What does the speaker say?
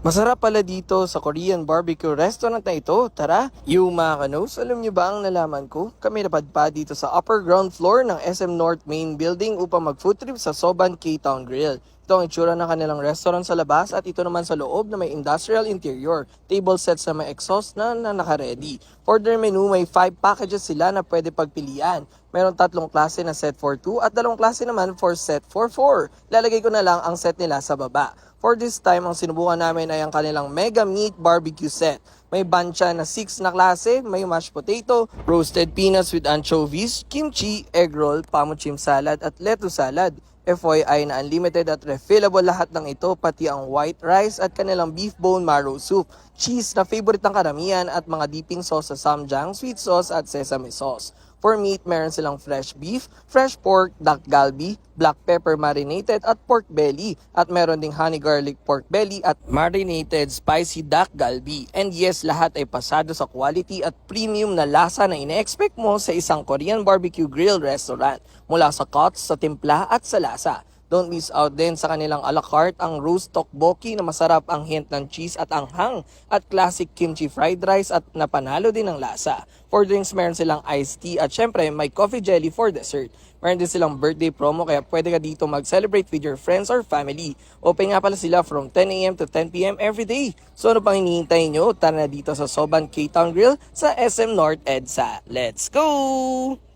Masarap pala dito sa Korean barbecue restaurant na ito. Tara, you mga kanos, alam niyo ba ang nalaman ko? Kami napadpa dito sa upper ground floor ng SM North Main Building upang mag-food trip sa Soban K-Town Grill. Ito ang itsura ng kanilang restaurant sa labas at ito naman sa loob na may industrial interior. Table sets na may exhaust na, na naka-ready. For their menu, may 5 packages sila na pwede pagpilian. Meron tatlong klase na set for 2 at dalawang klase naman for set for 4. Lalagay ko na lang ang set nila sa baba. For this time, ang sinubukan namin ay ang kanilang Mega Meat Barbecue Set. May bancha na 6 na klase, may mashed potato, roasted peanuts with anchovies, kimchi, egg roll, pamuchim salad at lettuce salad. FYI na unlimited at refillable lahat ng ito, pati ang white rice at kanilang beef bone marrow soup, cheese na favorite ng karamihan at mga dipping sauce sa samjang, sweet sauce at sesame sauce. For meat, meron silang fresh beef, fresh pork, duck galbi, black pepper marinated at pork belly. At meron ding honey garlic pork belly at marinated spicy duck galbi. And yes, lahat ay pasado sa quality at premium na lasa na ine-expect mo sa isang Korean barbecue grill restaurant. Mula sa cuts, sa timpla at sa lasa. Don't miss out din sa kanilang a la carte ang roast tteokbokki na masarap ang hint ng cheese at anghang at classic kimchi fried rice at napanalo din ng lasa. For drinks, meron silang iced tea at syempre may coffee jelly for dessert. Meron din silang birthday promo kaya pwede ka dito mag-celebrate with your friends or family. Open nga pala sila from 10am to 10pm every day. So ano pang hinihintay nyo? Tara na dito sa Soban K-Town Grill sa SM North EDSA. Let's go!